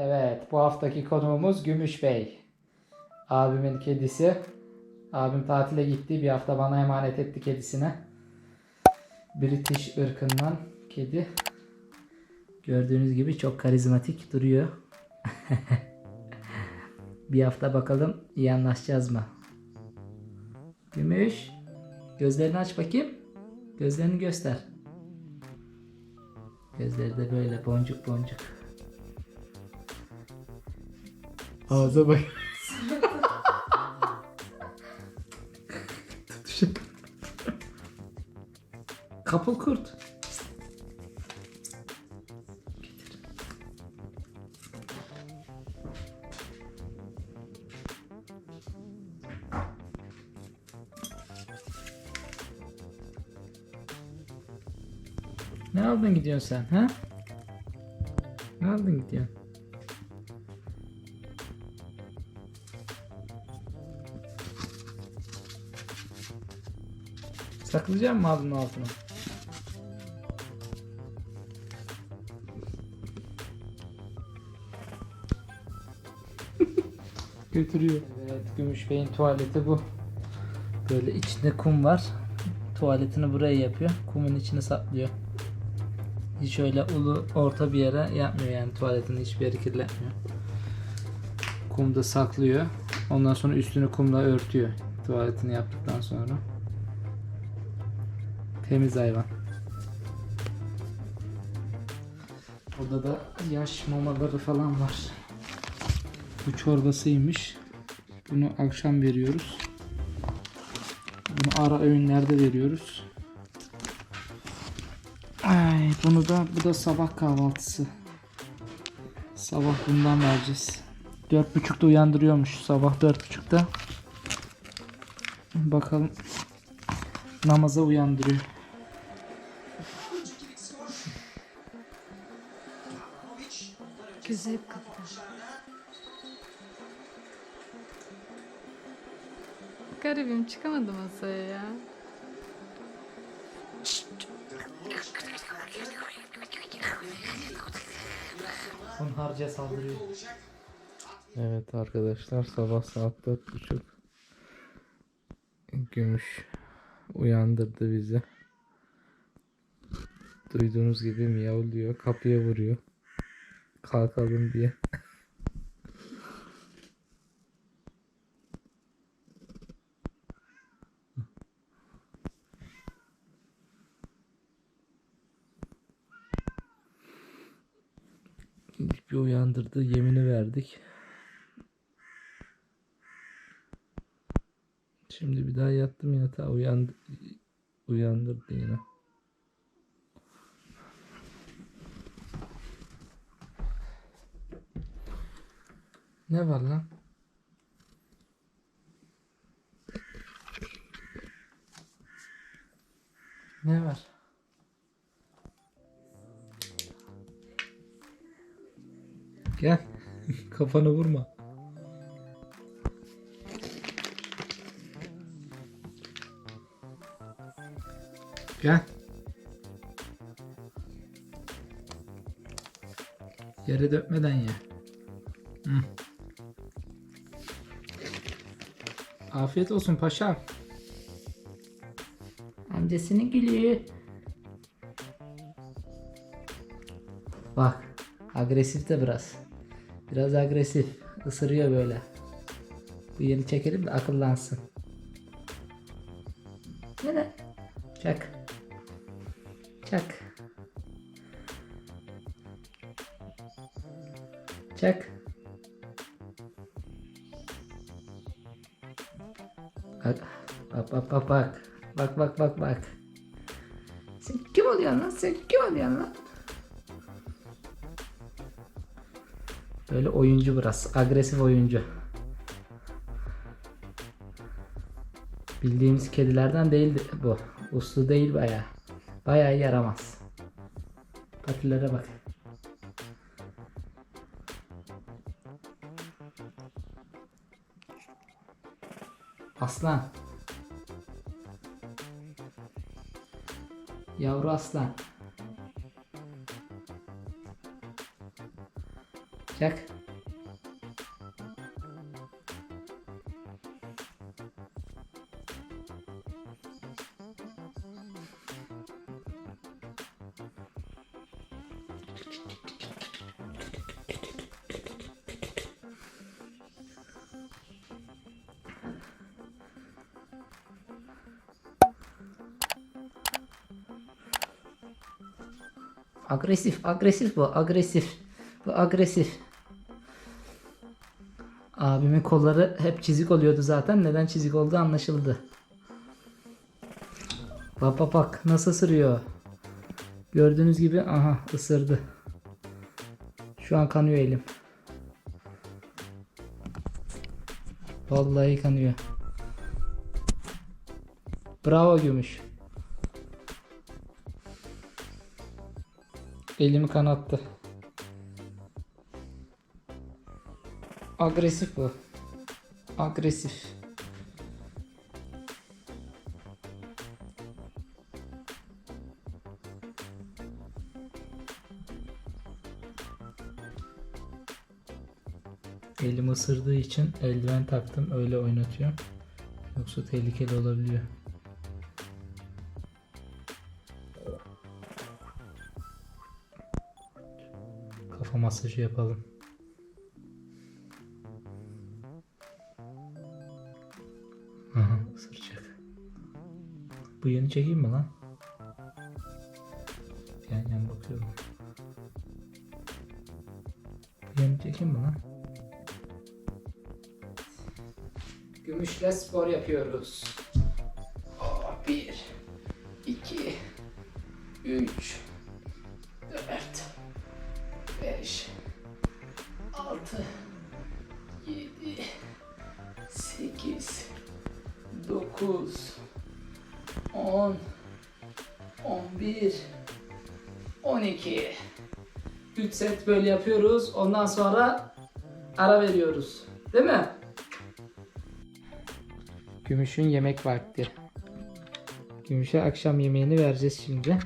Evet, bu haftaki konuğumuz Gümüş Bey. Abimin kedisi. Abim tatile gitti. Bir hafta bana emanet etti kedisine. British ırkından kedi. Gördüğünüz gibi çok karizmatik duruyor. bir hafta bakalım iyi anlaşacağız mı? Gümüş. Gözlerini aç bakayım. Gözlerini göster. Gözleri de böyle boncuk boncuk. Ağza bak. Tutuşuk. Kapıl kurt. Ne aldın gidiyorsun sen ha? Ne aldın gidiyorsun? Saklayacak mı aldın altına? Götürüyor. Evet, Gümüş Bey'in tuvaleti bu. Böyle içinde kum var. Tuvaletini buraya yapıyor. Kumun içine saklıyor. Hiç öyle ulu orta bir yere yapmıyor yani tuvaletini hiçbir yeri kirletmiyor. Kumda saklıyor. Ondan sonra üstünü kumla örtüyor. Tuvaletini yaptıktan sonra. Temiz hayvan. Burada da yaş mamaları falan var. Bu çorbasıymış. Bunu akşam veriyoruz. Bunu ara öğünlerde veriyoruz. Ay, bunu da bu da sabah kahvaltısı. Sabah bundan vereceğiz. Dört buçukta uyandırıyormuş sabah dört buçukta. Bakalım namaza uyandırıyor. Gözü hep kapalı. Garibim çıkamadı masaya ya. Hunharca saldırıyor. Evet arkadaşlar sabah saat dört buçuk. Gümüş uyandırdı bizi. Duyduğunuz gibi miyavlıyor, kapıya vuruyor. Kalkalım diye. Bir uyandırdı, yemini verdik. Şimdi bir daha yattım yatağa uyandı, uyandırdı yine. Ne var lan? Ne var? Gel. Kafanı vurma. Gel. Yere dökmeden ye. Hı. Afiyet olsun paşam. Amcasının gülü. Bak. Agresif de biraz. Biraz agresif. Isırıyor böyle. Bu yeni çekelim de akıllansın. Ne Çak. Çak. Çak. Bak bak bak bak. Bak bak bak. Sen kim oluyorsun lan? Sen kim oluyorsun lan? Böyle oyuncu biraz. Agresif oyuncu. Bildiğimiz kedilerden değil bu. Uslu değil baya. Baya yaramaz. Patilere bak. Aslan. Yavru aslan. Yak. Agresif, agresif bu, agresif. Bu agresif. Abimin kolları hep çizik oluyordu zaten. Neden çizik olduğu anlaşıldı. Bak bak bak nasıl ısırıyor. Gördüğünüz gibi aha ısırdı. Şu an kanıyor elim. Vallahi kanıyor. Bravo gümüş. Elimi kanattı. Agresif bu. Agresif. Elim ısırdığı için eldiven taktım öyle oynatıyorum. Yoksa tehlikeli olabiliyor. Kafa masajı yapalım. Aha ısıracak. Bıyığını çekeyim mi lan? Yan yan bakıyorum. Bıyığını çekeyim mi lan? Gümüşle spor yapıyoruz. 8 9 10 11 12 3 set böyle yapıyoruz. Ondan sonra ara veriyoruz. Değil mi? Gümüş'ün yemek vakti. Gümüş'e akşam yemeğini vereceğiz şimdi.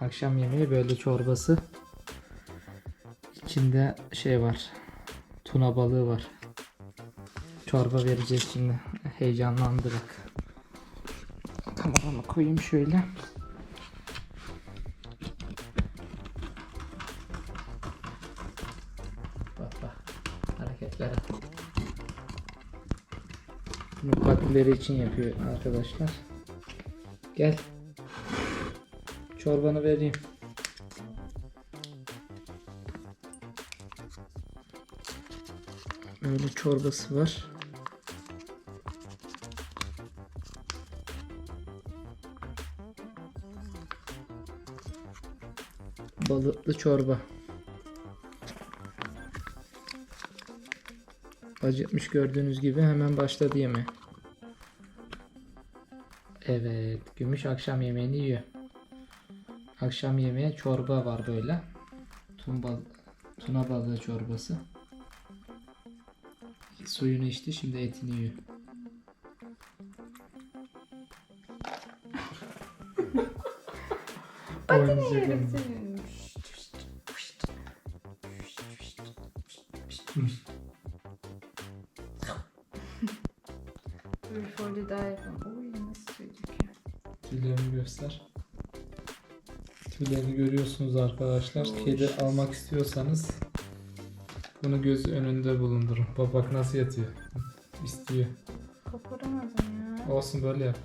Akşam yemeği böyle çorbası. İçinde şey var. Tuna balığı var. Çorba vereceğiz şimdi. Heyecanlandırak. Kameramı koyayım şöyle. Bak bak. Hareketlere. Bunu patileri için yapıyor arkadaşlar. Gel. Çorbanı vereyim. Böyle çorbası var. Balıklı çorba. Acıkmış gördüğünüz gibi hemen başladı yeme. Evet, Gümüş akşam yemeğini yiyor. Akşam yemeği çorba var böyle. Tun bal tuna balığı çorbası. İlk suyunu içti, şimdi etini yiyor. Oynayacak onu. Bir folyo daha yapalım. Oy nasıl gözüküyor. Tüylerini göster. Tüylerini görüyorsunuz arkadaşlar. Kedi almak istiyorsanız bunu göz önünde bulundurun. Bak bak nasıl yatıyor. İstiyor. Koparamadım ya. Olsun böyle yap.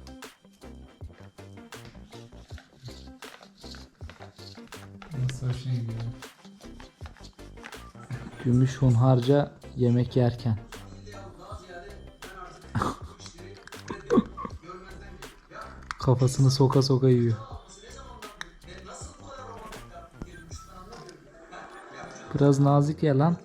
Nasıl hoşuna gidiyor. Gümüş hunharca yemek yerken. Kafasını soka soka yiyor. Biraz nazik ya lan.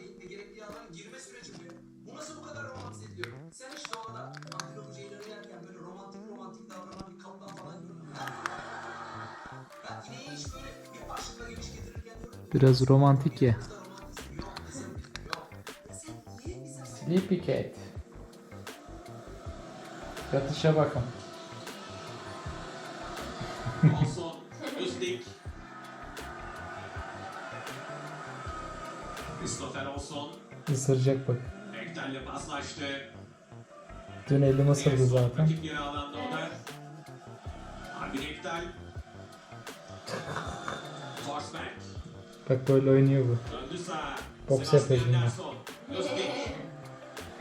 Biraz romantik ya. Sleepy Cat. Yatışa bakın. Isıracak bak. Ektel'le paslaştı. Dün elim ısırdı En son zaten. Rakip yarı alanda o da. Ektel. Forsberg. Bak böyle oynuyor bu. Döndü sağa. Boks yapıyor şimdi. Lustig.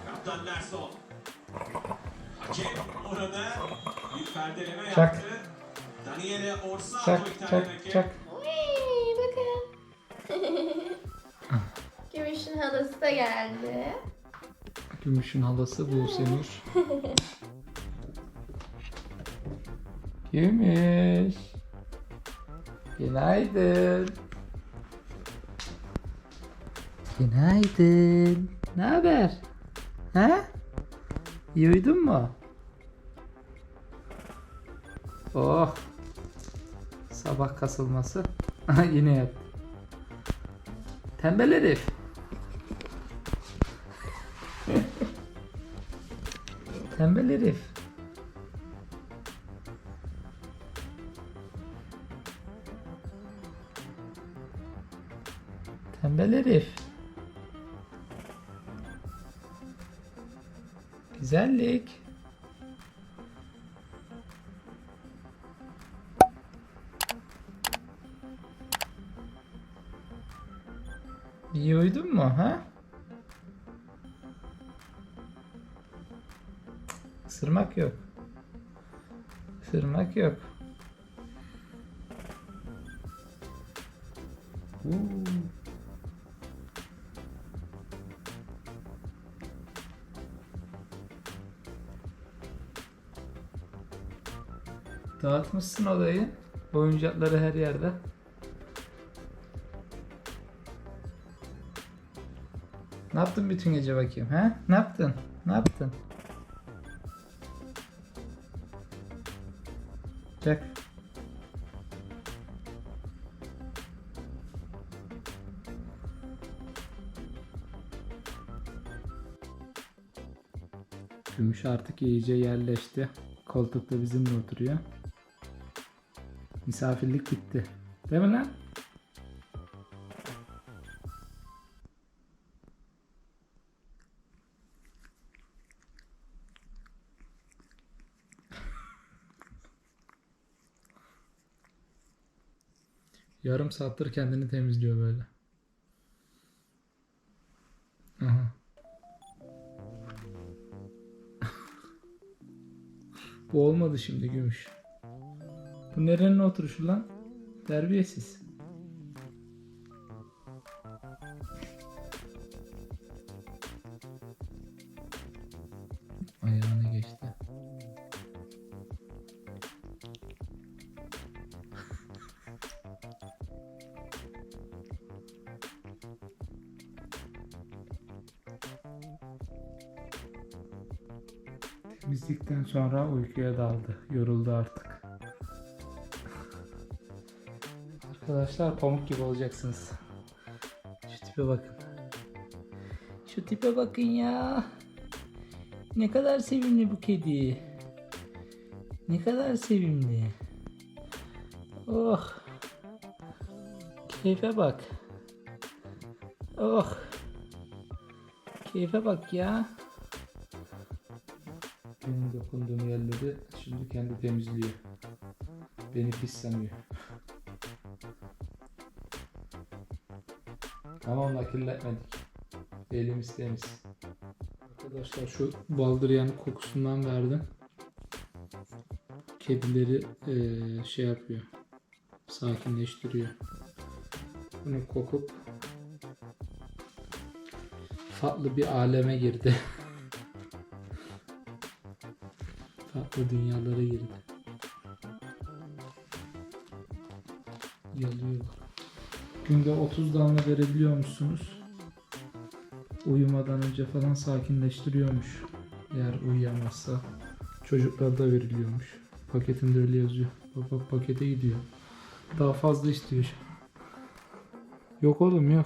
Kaptan Larsson. Hakem orada bir perdeleme yaptı. Daniele Orsato Çak çak çak. Gümüşün halası da geldi. Gümüşün halası bu Semir. Gümüş. Günaydın. Günaydın. Ne haber? Ha? İyi uyudun mu? Oh. Sabah kasılması. Yine yattı. Tembel herif. Tembel herif. Tembel herif. Güzellik. İyi uyudun mu ha? Isırmak yok. Isırmak yok. Uuu. Dağıtmışsın odayı. Oyuncakları her yerde. Ne yaptın bütün gece bakayım ha? Ne yaptın? Ne yaptın? Çak. Gümüş artık iyice yerleşti. Koltukta bizimle oturuyor. Misafirlik bitti. Değil mi lan? Yarım saattir kendini temizliyor böyle. Aha. Bu olmadı şimdi gümüş. Bu nerenin oturuşu lan? Terbiyesiz. Sonra uykuya daldı. Yoruldu artık. Arkadaşlar pamuk gibi olacaksınız. Şu tipe bakın. Şu tipe bakın ya. Ne kadar sevimli bu kedi. Ne kadar sevimli. Oh. Keyfe bak. Oh. Keyfe bak ya. Benim dokunduğum yerleri şimdi kendi temizliyor. Beni pis sanıyor. Tamam kirletmedik. Elimiz temiz. Arkadaşlar şu baldıryan kokusundan verdim. Kedileri eee, şey yapıyor. Sakinleştiriyor. Bunu kokup farklı bir aleme girdi. farklı dünyalara girdi. Yalıyor. Günde 30 damla verebiliyor musunuz? Uyumadan önce falan sakinleştiriyormuş. Eğer uyuyamazsa. Çocuklarda veriliyormuş. Paketinde öyle yazıyor. Bak bak pakete gidiyor. Daha fazla istiyor. Yok oğlum yok.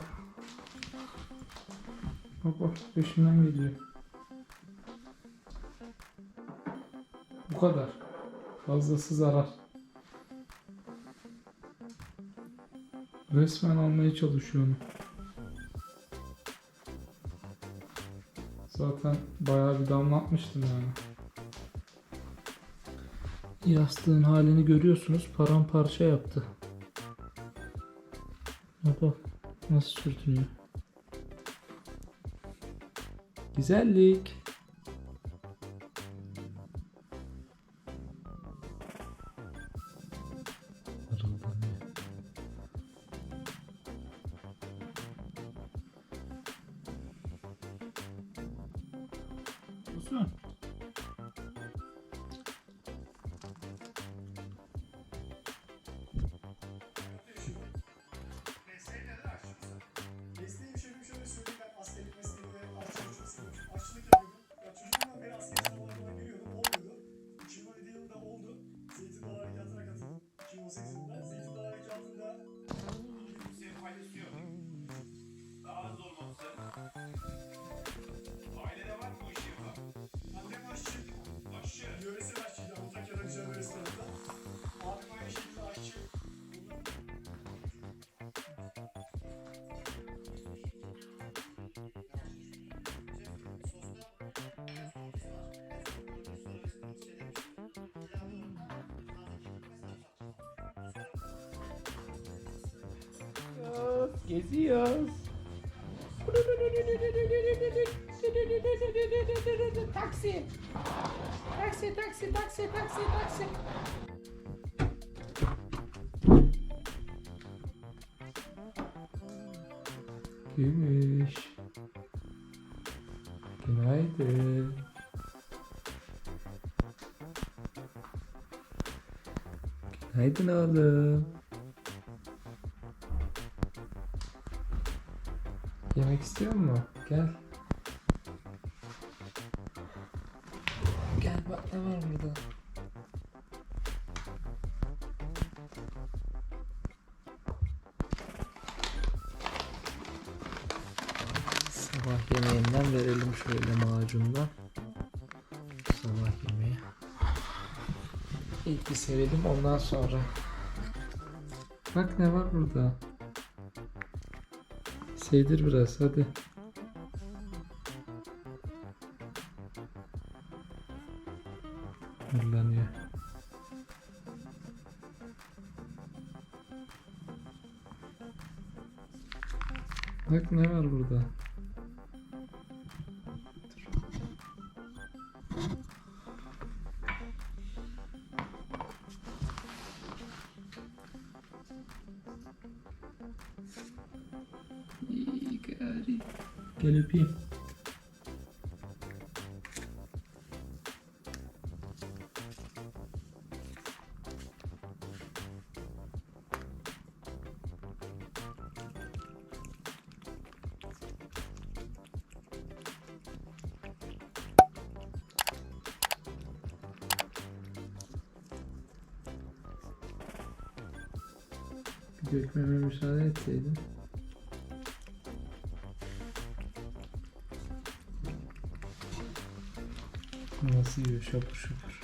Bak bak peşinden geliyor. Bu kadar. Fazlası zarar. Resmen almaya çalışıyor. Zaten bayağı bir damlatmıştım yani. Yastığın halini görüyorsunuz. Paramparça yaptı. Bak nasıl sürtünüyor. Güzellik. roses. Geziyoruz. Taksi. Taksi, taksi, taksi, taksi, taksi. Gümüş. Günaydın. Günaydın oğlum. Yemek istiyor musun? Gel. Gel bak ne var burada. Sabah yemeğinden verelim şöyle macundan. Sabah yemeği. İlk bir sevelim ondan sonra. Bak ne var burada. Sevdir biraz hadi. Hırlanıyor. Bak ne var burada. Dökmeme müsaade etseydin. Nasıl yiyor şapur şupur.